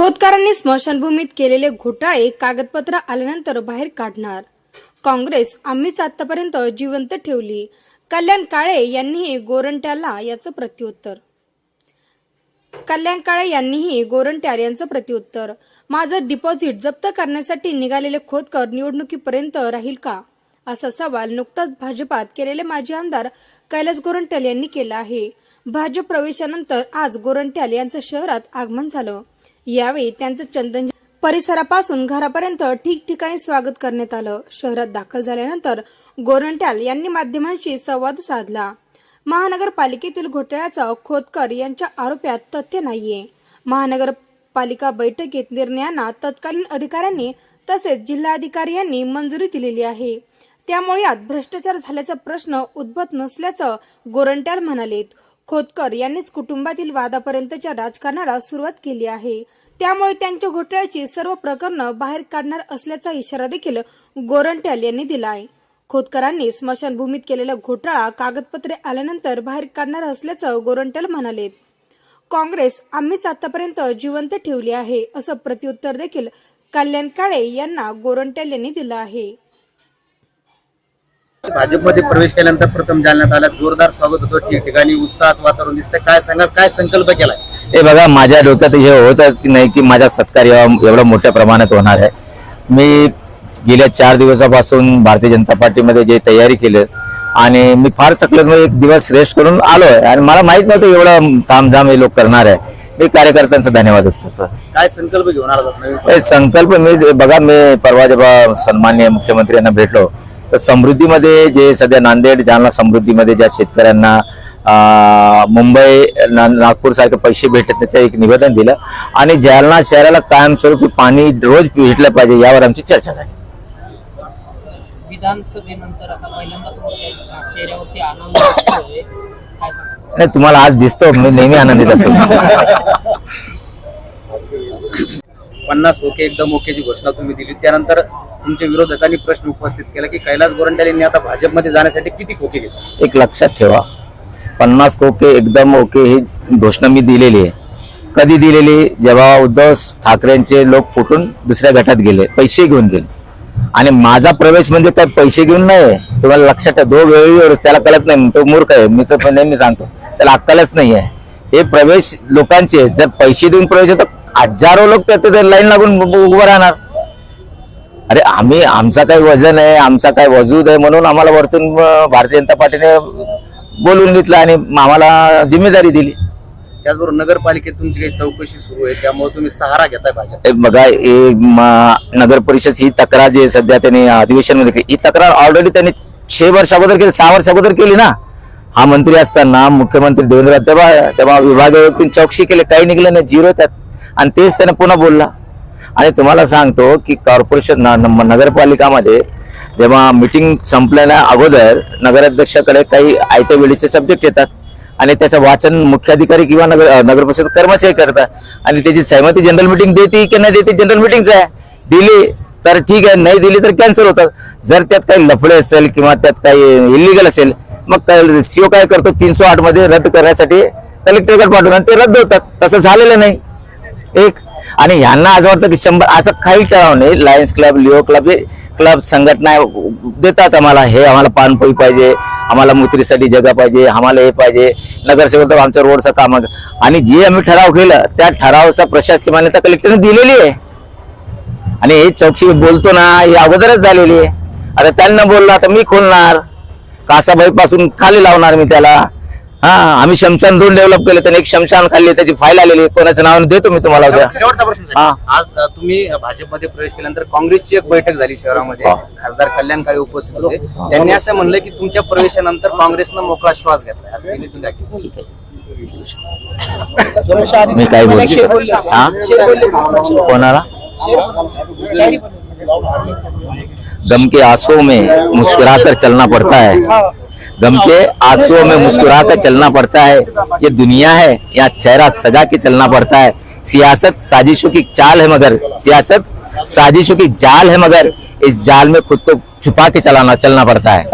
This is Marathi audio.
खोदकरांनी स्मशानभूमीत केलेले घोटाळे कागदपत्र आल्यानंतर बाहेर काढणार. काँग्रेस आम्हीच आतापर्यंत जिवंत ठेवली. कल्याण काळे यांनीही गोरंट्याला याचं प्रत्युत्तर. कल्याण काळे यांनीही गोरंट्याल यांचं प्रत्युत्तर. माझं डिपॉझिट जप्त करण्यासाठी निघालेले खोतकर निवडणुकीपर्यंत राहील का? असा सवाल नुकताच भाजपात केलेले माजी आमदार कैलास गोरंट्याल यांनी केला आहे. भाजप प्रवेशानंतर आज गोरंट्याल यांचं शहरात आगमन झालं. यावेळी त्यांचं चंदन परिसरापासून घरापर्यंत ठिकठिकाणी स्वागत करण्यात आलं. शहरात दाखल झाल्यानंतर गोरंट्याल यांनी माध्यमांशी संवाद साधला. महानगरपालिकेतील घोटाळ्याचा खोतकर यांच्या आरोपात तथ्य नाहीये. महानगरपालिका बैठकीत निर्णयांना तत्कालीन अधिकाऱ्यांनी तसेच जिल्हाधिकारी यांनी मंजुरी दिलेली आहे. त्यामुळे यात भ्रष्टाचार झाल्याचा प्रश्न उद्भवत नसल्याचं गोरंट्याल म्हणालेत. खोतकर यांनीच कुटुंबातील वादापर्यंतच्या राजकारणाला सुरुवात केली आहे. त्यामुळे त्यांच्या घोटाळ्याची सर्व प्रकरणं बाहेर काढणार असल्याचा इशारा देखील गोरंट्याल यांनी दिला आहे खोतकरांनी स्मशानभूमीत केलेला घोटाळा कागदपत्रे आल्यानंतर बाहेर काढणार असल्याचं गोरंट्याल म्हणाले काँग्रेस आम्हीच आतापर्यंत जिवंत ठेवली आहे असं प्रत्युत्तर देखील कल्याण काळे यांना गोरंट्याल यांनी दिलं आहे. भाजपमध्ये प्रवेश केल्यानंतर प्रथम जालन्यात आला. जोरदार स्वागत होतं. ठिकठिकाणी उत्साहात वातावरण दिसतंय. काय सांगा काय संकल्प केलाय? हे बघा माझ्या डोक्यात हे होतं की नाही की माझा सत्कार एवढा मोठ्या प्रमाणात होणार आहे. मी गेल्या चार दिवसापासून भारतीय जनता पार्टीमध्ये जे तयारी केलं आणि मी फार थकल्यामुळे एक दिवस रेस्ट करून आलोय. आणि मला माहीत नव्हतं एवढं तामझाम हे लोक करणार आहे. मी कार्यकर्त्यांचा धन्यवाद करतो. काय संकल्प घेऊन आला संकल्प मी बघा मी परवा जेव्हा सन्मान्य मुख्यमंत्री यांना भेटलो तर समृद्धीमध्ये जे सध्या नांदेड जालना समृद्धीमध्ये ज्या शेतकऱ्यांना मुंबई ना- नागपूर सारखे पैसे भेटत नाही ते एक निवेदन दिलं. आणि जालना शहराला कायमस्वरूपी पाणी रोज भेटलं पाहिजे यावर आमची चर्चा झाली. विधानसभेनंतर आता पहिल्यांदा तुमच्या चेहऱ्यावरती आनंद नाही तुम्हाला आज दिसतो मी नेहमी आनंदित असतो. पन्नास ओके एकदम ओकेची घोषणा तुम्ही दिली. त्यानंतर तुमच्या विरोधकांनी प्रश्न उपस्थित केला की कैलास गोरंट्याल आता भाजपमध्ये जाण्यासाठी किती खोके घेतले? एक लक्षात ठेवा. पन्नास खोके एकदम ओके ही घोषणा मी दिलेली आहे. कधी दिलेली? जेव्हा उद्धव ठाकरेंचे लोक फुटून दुसऱ्या गटात गेले पैसे घेऊन गेले. आणि माझा प्रवेश म्हणजे काय? पैसे घेऊन नाही तुम्हाला लक्षात ठेवा दो वेळीवर त्याला कळत नाही. तो मूर्ख आहे. मी तर नेहमी सांगतो त्याला अक्कलच नाही आहे. हे प्रवेश लोकांचे जर पैसे देऊन प्रवेश तर हजारो लोक त्या लाईन लागून उभं राहणार. अरे आम्ही आमचा काही वजन आहे आमचा काही वजूद आहे म्हणून आम्हाला वरतून भारतीय जनता पार्टीने बोलून घेतलं आणि आम्हाला जिम्मेदारी दिली. त्याचबरोबर नगरपालिकेत तुमची काही चौकशी सुरू आहे त्यामुळे तुम्ही सहारा घेताय भाजप बघा म- नगर परिषद ही तक्रार जी सध्या त्यांनी अधिवेशनमध्ये केली. ही तक्रार ऑलरेडी त्यांनी छे वर्ष अगोदर केली सहा वर्ष अगोदर केली ना. हा मंत्री असताना मुख्यमंत्री देवेंद्र तेव्हा तेव्हा विभागीय चौकशी केली काही निघलं नाही झिरो त्यात. आणि तेच त्यानं पुन्हा बोलला. आणि तुम्हाला सांगतो की कॉर्पोरेशन न- नगरपालिकामध्ये जेव्हा मिटिंग संपल्याच्या अगोदर नगराध्यक्षाकडे काही आयत्या वेळेचे सब्जेक्ट येतात आणि त्याचं वाचन मुख्याधिकारी किंवा नगर नगर परिषद कर्मचारी करतात. आणि त्याची सहमती जनरल मिटिंग देते की नाही देते जनरल मिटिंग आहे. दिली तर ठीक आहे नाही दिली तर कॅन्सल होतात. जर त्यात काही लफडे असेल किंवा त्यात काही इलिगल असेल मग सीओ काय करतो? तीनशे आठमध्ये रद्द करण्यासाठी कलेक्टरकडे पाठवून आणि ते रद्द होतात. तसं झालेलं नाही. एक. आणि ह्यांना असं वाटतं की शंभर असं काही ठराव नाही. लायन्स क्लब लिओ क्लब हे क्लब संघटना देतात आम्हाला. हे आम्हाला पानपोई पाहिजे. आम्हाला मुत्रीसाठी जगा पाहिजे. आम्हाला हे पाहिजे. नगरसेवक तर आमच्या रोडचं काम आणि जे आम्ही ठराव केलं त्या ठरावचा प्रशासकीय मान्यता कलेक्टरने दिलेली आहे. आणि हे चौकशी बोलतो ना ही अगोदरच झालेली आहे. आता त्यांना बोलला तर मी खोलणार. कासाबाई पासून खाली लावणार मी त्याला. हा आम्ही शमशान दोन डेव्हलप केले तर एक शमशान खाल्ली त्याची फाईल आलेली आहे. कोणाचं नाव देतो मी तुम्हाला उद्या शेवटचा प्रश्न हा. साहेब. आज अ, तुम्ही भाजपमध्ये प्रवेश केल्यानंतर काँग्रेसची एक बैठक झाली शहरामध्ये हा. खासदार कल्याण काळे उपस्थित होते त्यांनी असं म्हणलं की तुमच्या प्रवेशानंतर काँग्रेसनं मोकळा श्वास घेतलाय असं त्यांनी टीका केली. मी काय बोलतो हा कोणाला गम के आंसुओं में मुस्कुराकर चलना पड़ता है गम के आंसुओं में मुस्कुरा कर चलना पड़ता है। ये दुनिया है, यहाँ चेहरा सजा के चलना पड़ता है। सियासत साजिशों की चाल है मगर, सियासत साजिशों की जाल है मगर, इस जाल में खुद को छुपा के चलाना, चलना पड़ता है।